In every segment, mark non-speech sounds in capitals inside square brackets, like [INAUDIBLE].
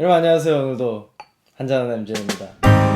여러분 안녕하세요. 오늘도 한잔하는 MJ입니다.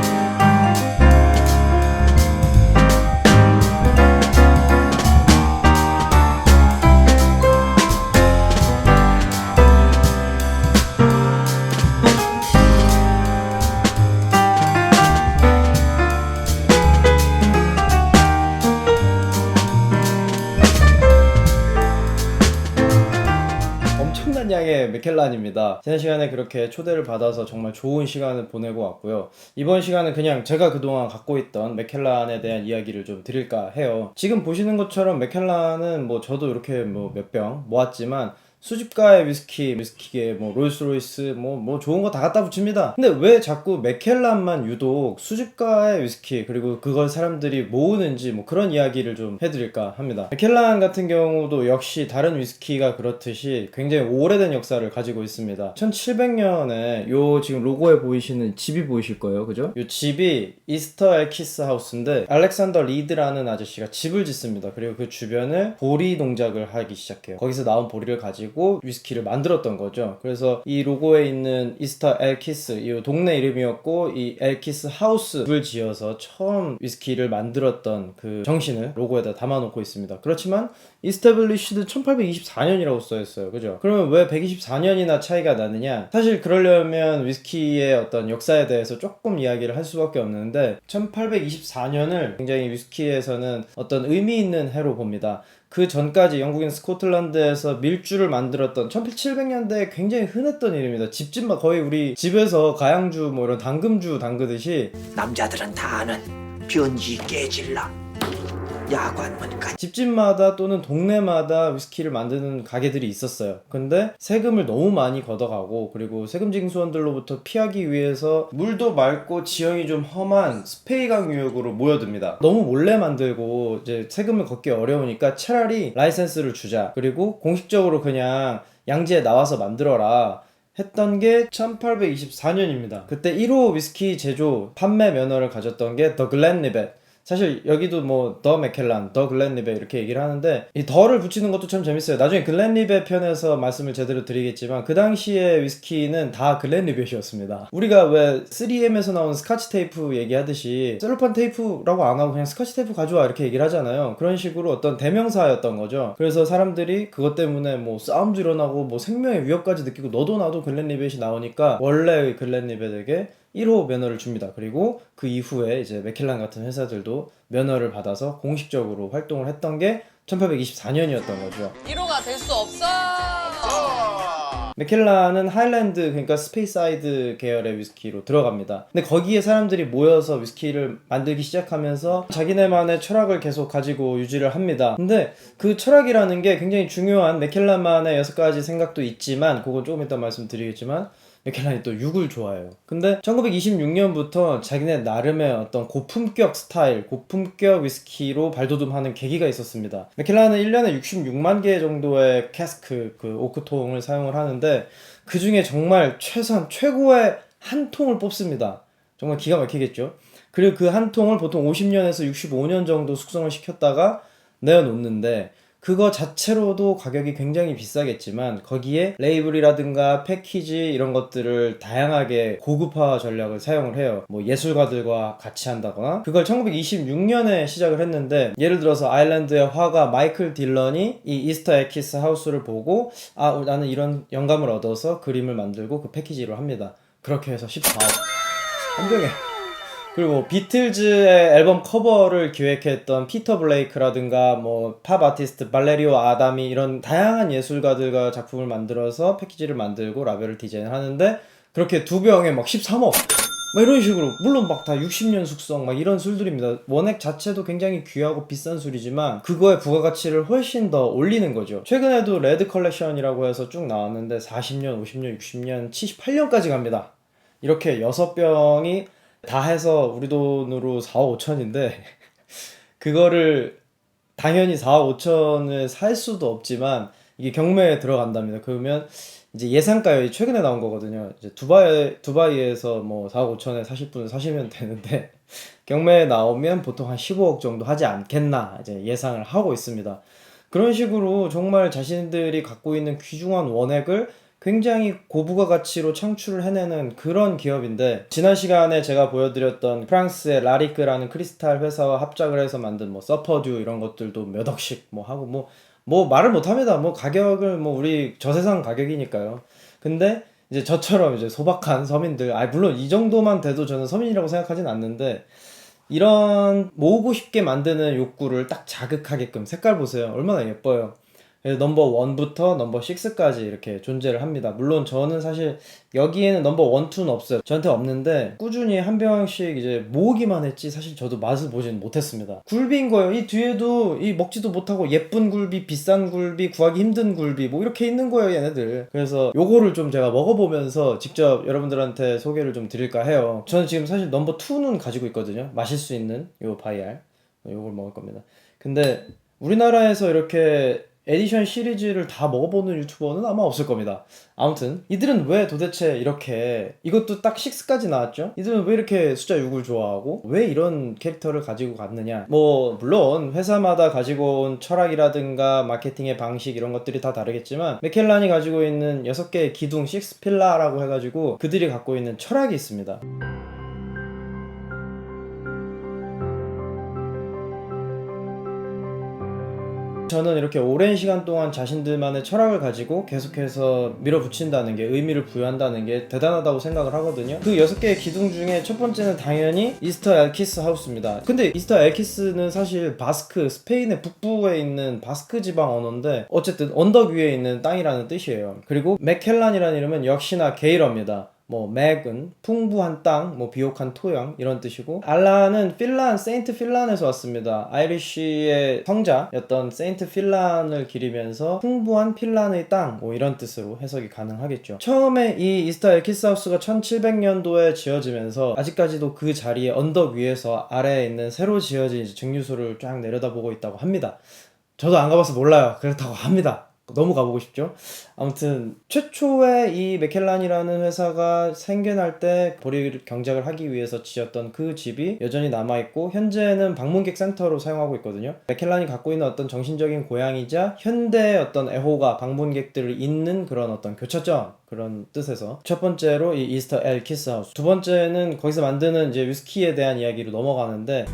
엄청난 양의 맥켈란입니다. 지난 시간에 그렇게 초대를 받아서 정말 좋은 시간을 보내고 왔고요. 이번 시간은 그냥 제가 그동안 갖고 있던 맥켈란에 대한 이야기를 좀 드릴까 해요. 지금 보시는 것처럼 맥켈란은 뭐 저도 이렇게 뭐 몇 병 모았지만 수집가의 위스키, 위스키계, 뭐 롤스로이스, 뭐뭐 좋은 거 다 갖다 붙입니다. 근데 왜 자꾸 맥켈란만 유독 수집가의 위스키 그리고 그걸 사람들이 모으는지 뭐 그런 이야기를 좀 해드릴까 합니다. 맥켈란 같은 경우도 역시 다른 위스키가 그렇듯이 굉장히 오래된 역사를 가지고 있습니다. 1700년에 요 지금 로고에 보이시는 집이 보이실 거예요, 그죠? 요 집이 이스터 엘키스 하우스인데 알렉산더 리드라는 아저씨가 집을 짓습니다. 그리고 그 주변을 보리 농작을 하기 시작해요. 거기서 나온 보리를 가지고 위스키를 만들었던 거죠. 그래서 이 로고에 있는 이스터 엘키스 이 동네 이름이었고 이 엘키스 하우스를 지어서 처음 위스키를 만들었던 그 정신을 로고에다 담아놓고 있습니다. 그렇지만 이스타블리시드 1824년이라고 써 있어요. 그죠? 그러면 왜 124년이나 차이가 나느냐? 사실 그러려면 위스키의 어떤 역사에 대해서 조금 이야기를 할 수밖에 없는데 1824년을 굉장히 위스키에서는 어떤 의미 있는 해로 봅니다. 그 전까지 영국인 스코틀랜드에서 밀주를 만들었던 1700년대에 굉장히 흔했던 일입니다. 집집마 거의 우리 집에서 가양주 뭐 이런 당금주 담그듯이 남자들은 다 아는 변지 깨질라 야관문까지 집집마다 또는 동네마다 위스키를 만드는 가게들이 있었어요. 근데 세금을 너무 많이 걷어가고 그리고 세금 징수원들로부터 피하기 위해서 물도 맑고 지형이 좀 험한 스페이강 유역으로 모여듭니다. 너무 몰래 만들고 이제 세금을 걷기 어려우니까 차라리 라이센스를 주자. 그리고 공식적으로 그냥 양지에 나와서 만들어라. 했던 게 1824년입니다. 그때 1호 위스키 제조 판매 면허를 가졌던 게 더 글렌리벳. 사실 여기도 뭐 더 맥켈란, 더 글렌리벳 이렇게 얘기를 하는데 이 더를 붙이는 것도 참 재밌어요. 나중에 글렌리벳 편에서 말씀을 제대로 드리겠지만 그 당시에 위스키는 다 글렌리벳이었습니다. 우리가 왜 3M에서 나온 스카치 테이프 얘기하듯이 셀로판 테이프라고 안 하고 그냥 스카치 테이프 가져와 이렇게 얘기를 하잖아요. 그런 식으로 어떤 대명사였던 거죠. 그래서 사람들이 그것 때문에 뭐 싸움도 일어나고 뭐 생명의 위협까지 느끼고 너도 나도 글렌리벳이 나오니까 원래 글렌리벳에게 1호 면허를 줍니다. 그리고 그 이후에 이제 맥켈란 같은 회사들도 면허를 받아서 공식적으로 활동을 했던 게 1824년이었던 거죠. 1호가 될 수 없어. 맥켈란은 하일랜드 그러니까 스페이사이드 계열의 위스키로 들어갑니다. 근데 거기에 사람들이 모여서 위스키를 만들기 시작하면서 자기네만의 철학을 계속 가지고 유지를 합니다. 근데 그 철학이라는 게 굉장히 중요한 맥켈란만의 여섯 가지 생각도 있지만 그건 조금 이따 말씀드리겠지만 맥켈란이 또 육을 좋아해요. 근데 1926년부터 자기네 나름의 어떤 고품격 스타일, 고품격 위스키로 발돋움하는 계기가 있었습니다. 맥켈란은 1년에 66만 개 정도의 캐스크, 그 오크통을 사용을 하는데 그 중에 정말 최선, 최고의 한 통을 뽑습니다. 정말 기가 막히겠죠? 그리고 그 한 통을 보통 50년에서 65년 정도 숙성을 시켰다가 내어놓는데 그거 자체로도 가격이 굉장히 비싸겠지만 거기에 레이블이라든가 패키지 이런 것들을 다양하게 고급화 전략을 사용을 해요. 뭐 예술가들과 같이 한다거나 그걸 1926년에 시작을 했는데 예를 들어서 아일랜드의 화가 마이클 딜런이 이 이스터 에키스 하우스를 보고 아 나는 이런 영감을 얻어서 그림을 만들고 그 패키지로 합니다. 그렇게 해서 14억 한 병에 그리고 비틀즈의 앨범 커버를 기획했던 피터 블레이크라든가 뭐 팝 아티스트 발레리오 아담이 이런 다양한 예술가들과 작품을 만들어서 패키지를 만들고 라벨을 디자인하는데 그렇게 두 병에 막 13억 막 이런 식으로 물론 막 다 60년 숙성 막 이런 술들입니다. 원액 자체도 굉장히 귀하고 비싼 술이지만 그거의 부가가치를 훨씬 더 올리는 거죠. 최근에도 레드 컬렉션이라고 해서 쭉 나왔는데 40년, 50년, 60년, 78년까지 갑니다. 이렇게 6병이 다 해서 우리 돈으로 4억 5천인데 [LAUGHS] 그거를 당연히 4억 5천을 살 수도 없지만 이게 경매에 들어간답니다. 그러면 이제 예상가율이 최근에 나온 거거든요. 이제 두바이 두바이에서 뭐 4억 5천에 사실 분을 사시면 되는데 [LAUGHS] 경매에 나오면 보통 한 15억 정도 하지 않겠나 이제 예상을 하고 있습니다. 그런 식으로 정말 자신들이 갖고 있는 귀중한 원액을 굉장히 고부가 가치로 창출을 해내는 그런 기업인데 지난 시간에 제가 보여드렸던 프랑스의 라리크라는 크리스탈 회사와 합작을 해서 만든 뭐 서퍼듀 이런 것들도 몇 억씩 뭐 하고 뭐뭐 말을 못합니다. 뭐 가격을 뭐 우리 저세상 가격이니까요. 근데 이제 저처럼 이제 소박한 서민들, 아 물론 이 정도만 돼도 저는 서민이라고 생각하진 않는데 이런 모으고 싶게 만드는 욕구를 딱 자극하게끔 색깔 보세요. 얼마나 예뻐요. 넘버 원부터 넘버 6까지 이렇게 존재를 합니다. 물론 저는 사실 여기에는 넘버 원, 투는 없어요. 저한테 없는데 꾸준히 한 병씩 이제 모으기만 했지 사실 저도 맛을 보진 못했습니다. 굴비인 거예요. 이 뒤에도 이 먹지도 못하고 예쁜 굴비, 비싼 굴비, 구하기 힘든 굴비 뭐 이렇게 있는 거예요, 얘네들. 그래서 요거를 좀 제가 먹어보면서 직접 여러분들한테 소개를 좀 드릴까 해요. 저는 지금 사실 넘버 2는 가지고 있거든요. 마실 수 있는 요 바이알. 요걸 먹을 겁니다. 근데 우리나라에서 이렇게 에디션 시리즈를 다 먹어보는 유튜버는 아마 없을 겁니다. 아무튼 이들은 왜 도대체 이렇게 이것도 딱 6까지 나왔죠? 이들은 왜 이렇게 숫자 6을 좋아하고 왜 이런 캐릭터를 가지고 갔느냐? 뭐 물론 회사마다 가지고 온 철학이라든가 마케팅의 방식 이런 것들이 다 다르겠지만 맥켈란이 가지고 있는 6개의 기둥 6필라라고 해가지고 그들이 갖고 있는 철학이 있습니다. 저는 이렇게 오랜 시간 동안 자신들만의 철학을 가지고 계속해서 밀어붙인다는 게 의미를 부여한다는 게 대단하다고 생각을 하거든요. 그 여섯 개의 기둥 중에 첫 번째는 당연히 이스터 엘키스 하우스입니다. 근데 이스터 엘키스는 사실 바스크, 스페인의 북부에 있는 바스크 지방 언어인데 어쨌든 언덕 위에 있는 땅이라는 뜻이에요. 그리고 맥켈란이라는 이름은 역시나 게일어입니다. 뭐 맥은 풍부한 땅, 뭐 비옥한 토양 이런 뜻이고 알라는 필란 세인트 필란에서 왔습니다. 아이리쉬의 성자였던 세인트 필란을 기리면서 풍부한 필란의 땅, 뭐 이런 뜻으로 해석이 가능하겠죠. 처음에 이 이스터 엘키스하우스가 1700년도에 지어지면서 아직까지도 그 자리에 언덕 위에서 아래에 있는 새로 지어진 증류소를 쫙 내려다보고 있다고 합니다. 저도 안 가봐서 몰라요. 그렇다고 합니다. 너무 가보고 싶죠. 아무튼 최초에 이 맥켈란이라는 회사가 생겨날 때 보리 경작을 하기 위해서 지었던 그 집이 여전히 남아 있고 현재는 방문객 센터로 사용하고 있거든요. 맥켈란이 갖고 있는 어떤 정신적인 고향이자 현대의 어떤 애호가 방문객들을 잇는 그런 어떤 교차점 그런 뜻에서 첫 번째로 이 이스터 엘 키스하우스 두 번째는 거기서 만드는 이제 위스키에 대한 이야기로 넘어가는데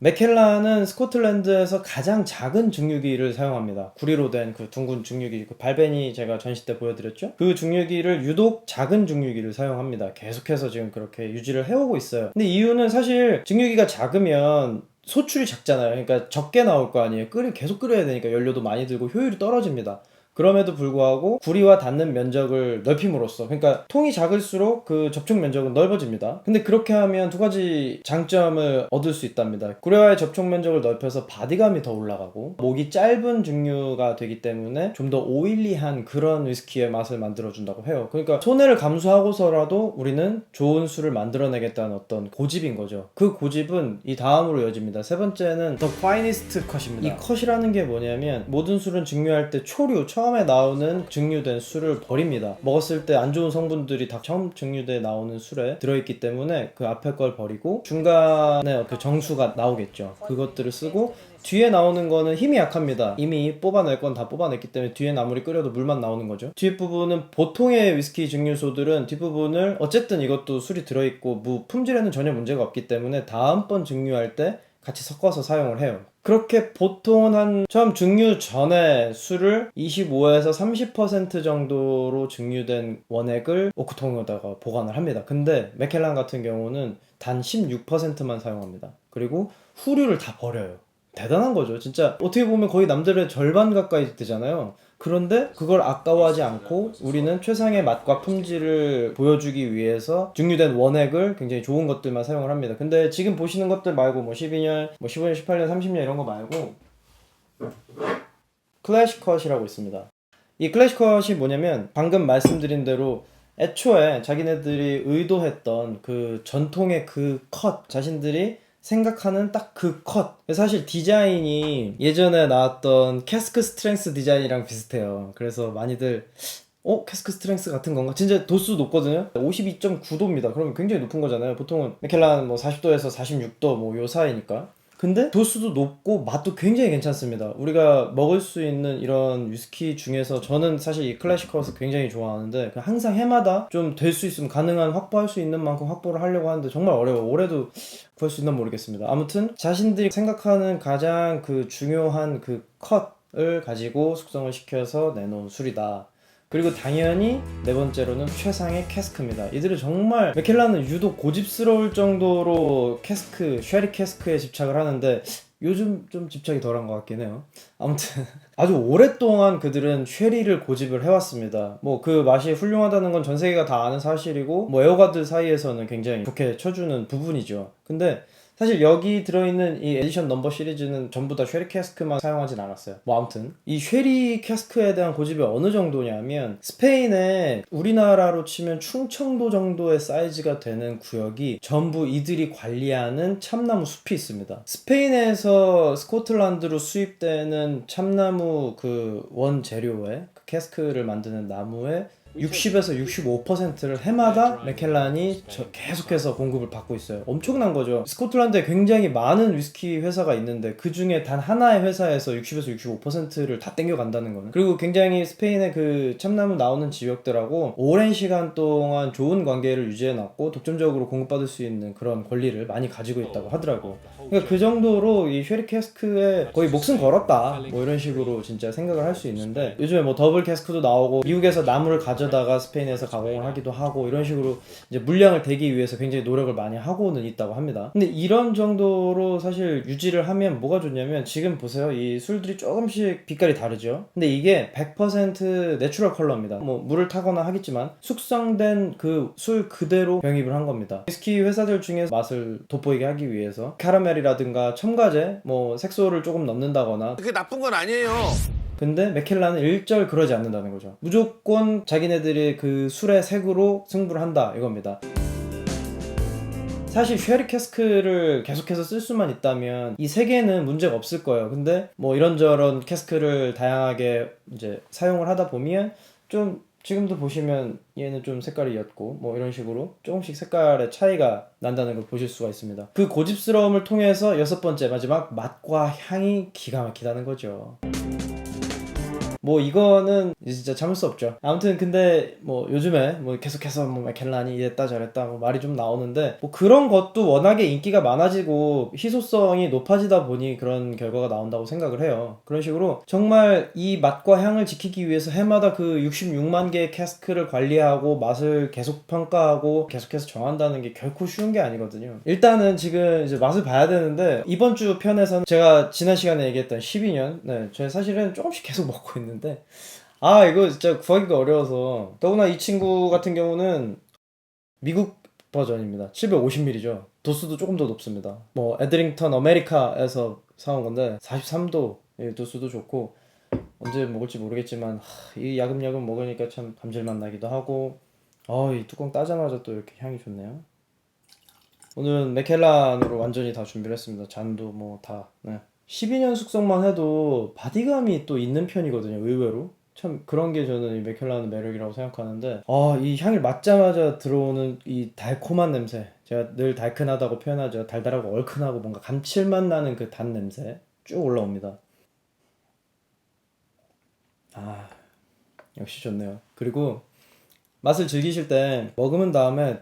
맥켈란은 스코틀랜드에서 가장 작은 증류기를 사용합니다. 구리로 된 그 둥근 증류기, 그 발벤이 제가 전시 때 보여드렸죠? 그 증류기를 유독 작은 증류기를 사용합니다. 계속해서 지금 그렇게 유지를 해오고 있어요. 근데 이유는 사실 증류기가 작으면 소출이 작잖아요. 그러니까 적게 나올 거 아니에요. 끓이 계속 끓여야 되니까 연료도 많이 들고 효율이 떨어집니다. 그럼에도 불구하고 구리와 닿는 면적을 넓힘으로써 그러니까 통이 작을수록 그 접촉 면적은 넓어집니다. 근데 그렇게 하면 두 가지 장점을 얻을 수 있답니다. 구리와의 접촉 면적을 넓혀서 바디감이 더 올라가고 목이 짧은 증류가 되기 때문에 좀 더 오일리한 그런 위스키의 맛을 만들어 준다고 해요. 그러니까 손해를 감수하고서라도 우리는 좋은 술을 만들어내겠다는 어떤 고집인 거죠. 그 고집은 이 다음으로 이어집니다. 세 번째는 The Finest Cut입니다. 이 컷이라는 게 뭐냐면 모든 술은 증류할 때 초류 처음 에 나오는 증류된 술을 버립니다. 먹었을 때 안 좋은 성분들이 다 처음 증류돼 나오는 술에 들어있기 때문에 그 앞에 걸 버리고 중간에 그 정수가 나오겠죠. 그것들을 쓰고 뒤에 나오는 거는 힘이 약합니다. 이미 뽑아낼 건 다 뽑아냈기 때문에 뒤에 아무리 끓여도 물만 나오는 거죠. 뒷부분은 보통의 위스키 증류소들은 뒷부분을 어쨌든 이것도 술이 들어있고 무 품질에는 전혀 문제가 없기 때문에 다음번 증류할 때 같이 섞어서 사용을 해요. 그렇게 보통은 한 처음 증류 전에 술을 25에서 30% 정도로 증류된 원액을 오크통에다가 보관을 합니다. 근데 맥켈란 같은 경우는 단 16%만 사용합니다. 그리고 후류를 다 버려요. 대단한 거죠. 진짜 어떻게 보면 거의 남들의 절반 가까이 되잖아요. 그런데 그걸 아까워하지 않고 우리는 최상의 맛과 품질을 보여주기 위해서 증류된 원액을 굉장히 좋은 것들만 사용을 합니다. 근데 지금 보시는 것들 말고 뭐 12년, 뭐 15년, 18년, 30년 이런 거 말고 클래시컷이라고 있습니다. 이 클래시컷이 뭐냐면 방금 말씀드린 대로 애초에 자기네들이 의도했던 그 전통의 그 컷 자신들이 생각하는 딱 그 컷. 사실 디자인이 예전에 나왔던 캐스크 스트렝스 디자인이랑 비슷해요. 그래서 많이들 어? 캐스크 스트렝스 같은 건가? 진짜 도수 높거든요? 52.9도입니다. 그러면 굉장히 높은 거잖아요. 보통은 맥켈란 뭐 40도에서 46도 뭐 요 사이니까. 근데 도수도 높고 맛도 굉장히 괜찮습니다. 우리가 먹을 수 있는 이런 위스키 중에서 저는 사실 이 클래식 하우스 굉장히 좋아하는데 그냥 항상 해마다 좀 될 수 있으면 가능한 확보할 수 있는 만큼 확보를 하려고 하는데 정말 어려워. 올해도 구할 수 있나 모르겠습니다. 아무튼 자신들이 생각하는 가장 그 중요한 그 컷을 가지고 숙성을 시켜서 내놓은 술이다. 그리고 당연히 네 번째로는 최상의 캐스크입니다. 이들은 정말 맥켈란은 유독 고집스러울 정도로 캐스크, 쉐리 캐스크에 집착을 하는데 요즘 좀 집착이 덜한 것 같긴 해요. 아무튼 [LAUGHS] 아주 오랫동안 그들은 쉐리를 고집을 해왔습니다. 뭐 그 맛이 훌륭하다는 건 전 세계가 다 아는 사실이고 뭐 애호가들 사이에서는 굉장히 좋게 쳐주는 부분이죠. 근데 사실 여기 들어있는 이 에디션 넘버 시리즈는 전부 다 쉐리 캐스크만 사용하진 않았어요. 뭐 아무튼 이 쉐리 캐스크에 대한 고집이 어느 정도냐면 스페인에 우리나라로 치면 충청도 정도의 사이즈가 되는 구역이 전부 이들이 관리하는 참나무 숲이 있습니다. 스페인에서 스코틀란드로 수입되는 참나무 그 원재료에 그 캐스크를 만드는 나무에 60에서 65%를 해마다 맥켈란이 저- 계속해서 공급을 받고 있어요. 엄청난 거죠. 스코틀랜드에 굉장히 많은 위스키 회사가 있는데 그 중에 단 하나의 회사에서 60에서 65%를 다 땡겨간다는 거는. 그리고 굉장히 스페인의 그 참나무 나오는 지역들하고 오랜 시간 동안 좋은 관계를 유지해놨고 독점적으로 공급받을 수 있는 그런 권리를 많이 가지고 있다고 하더라고. 그러니까 그 정도로 이 쉐리 캐스크에 거의 목숨 걸었다. 뭐 이런 식으로 진짜 생각을 할 수 있는데 요즘에 뭐 더블 캐스크도 나오고 미국에서 나무를 가져 다가 스페인에서 가공을 하기도 하고 이런 식으로 이제 물량을 대기 위해서 굉장히 노력을 많이 하고는 있다고 합니다. 근데 이런 정도로 사실 유지를 하면 뭐가 좋냐면 지금 보세요. 이 술들이 조금씩 빛깔이 다르죠. 근데 이게 100% 내추럴 컬러입니다. 뭐 물을 타거나 하겠지만 숙성된 그 술 그대로 병입을 한 겁니다. 위스키 회사들 중에 맛을 돋보이게 하기 위해서 카라멜이라든가 첨가제, 뭐 색소를 조금 넣는다거나 그게 나쁜 건 아니에요. 근데 맥켈란은 일절 그러지 않는다는 거죠. 무조건 자기네들의 그 술의 색으로 승부를 한다 이겁니다. 사실 쉐리 캐스크를 계속해서 쓸 수만 있다면 이 세 개는 문제가 없을 거예요. 근데 뭐 이런저런 캐스크를 다양하게 이제 사용을 하다 보면 좀 지금도 보시면 얘는 좀 색깔이 옅고 뭐 이런 식으로 조금씩 색깔의 차이가 난다는 걸 보실 수가 있습니다. 그 고집스러움을 통해서 여섯 번째 마지막 맛과 향이 기가 막히다는 거죠. 뭐 이거는 진짜 참을 수 없죠. 아무튼 근데 뭐 요즘에 뭐 계속해서 뭐 맥켈란이 이랬다 저랬다 뭐 말이 좀 나오는데 뭐 그런 것도 워낙에 인기가 많아지고 희소성이 높아지다 보니 그런 결과가 나온다고 생각을 해요. 그런 식으로 정말 이 맛과 향을 지키기 위해서 해마다 그 66만 개의 캐스크를 관리하고 맛을 계속 평가하고 계속해서 정한다는 게 결코 쉬운 게 아니거든요. 일단은 지금 이제 맛을 봐야 되는데 이번 주 편에서는 제가 지난 시간에 얘기했던 12년 네, 저희 사실은 조금씩 계속 먹고 있는 데 아 이거 진짜 구하기가 어려워서 더구나 이 친구 같은 경우는 미국 버전입니다 750ml죠 도수도 조금 더 높습니다 뭐 에드링턴 아메리카에서 사온 건데 43도 예, 도수도 좋고 언제 먹을지 모르겠지만 하, 이 야금야금 먹으니까 참 감질맛 나기도 하고 아이 뚜껑 따자마자 또 이렇게 향이 좋네요 오늘은 맥켈란으로 완전히 다 준비를 했습니다. 잔도 뭐 다. 네. 12년 숙성만 해도 바디감이 또 있는 편이거든요. 의외로. 참 그런 게 저는 이 맥켈란의 매력이라고 생각하는데 아, 이 향을 맡자마자 들어오는 이 달콤한 냄새. 제가 늘 달큰하다고 표현하죠. 달달하고 얼큰하고 뭔가 감칠맛 나는 그 단 냄새 쭉 올라옵니다. 아, 역시 좋네요. 그리고 맛을 즐기실 때 먹으면 다음에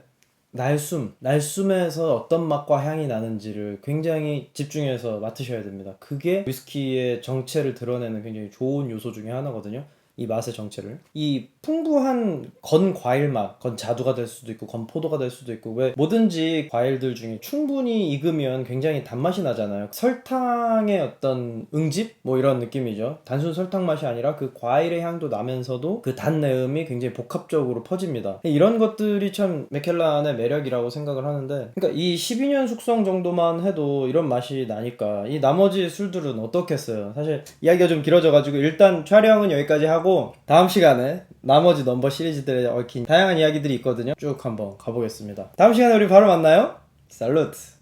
날숨, 날숨에서 어떤 맛과 향이 나는지를 굉장히 집중해서 맡으셔야 됩니다. 그게 위스키의 정체를 드러내는 굉장히 좋은 요소 중에 하나거든요. 이 맛의 정체를. 이 풍부한 건 과일 맛, 건 자두가 될 수도 있고, 건 포도가 될 수도 있고, 왜 뭐든지 과일들 중에 충분히 익으면 굉장히 단맛이 나잖아요. 설탕의 어떤 응집? 뭐 이런 느낌이죠. 단순 설탕 맛이 아니라 그 과일의 향도 나면서도 그 단내음이 굉장히 복합적으로 퍼집니다. 이런 것들이 참 맥켈란의 매력이라고 생각을 하는데, 그러니까 이 12년 숙성 정도만 해도 이런 맛이 나니까 이 나머지 술들은 어떻겠어요? 사실 이야기가 좀 길어져 가지고 일단 촬영은 여기까지 하고 다음 시간에 나머지 넘버 시리즈들에 얽힌 다양한 이야기들이 있거든요. 쭉 한번 가보겠습니다. 다음 시간에 우리 바로 만나요. 살루트!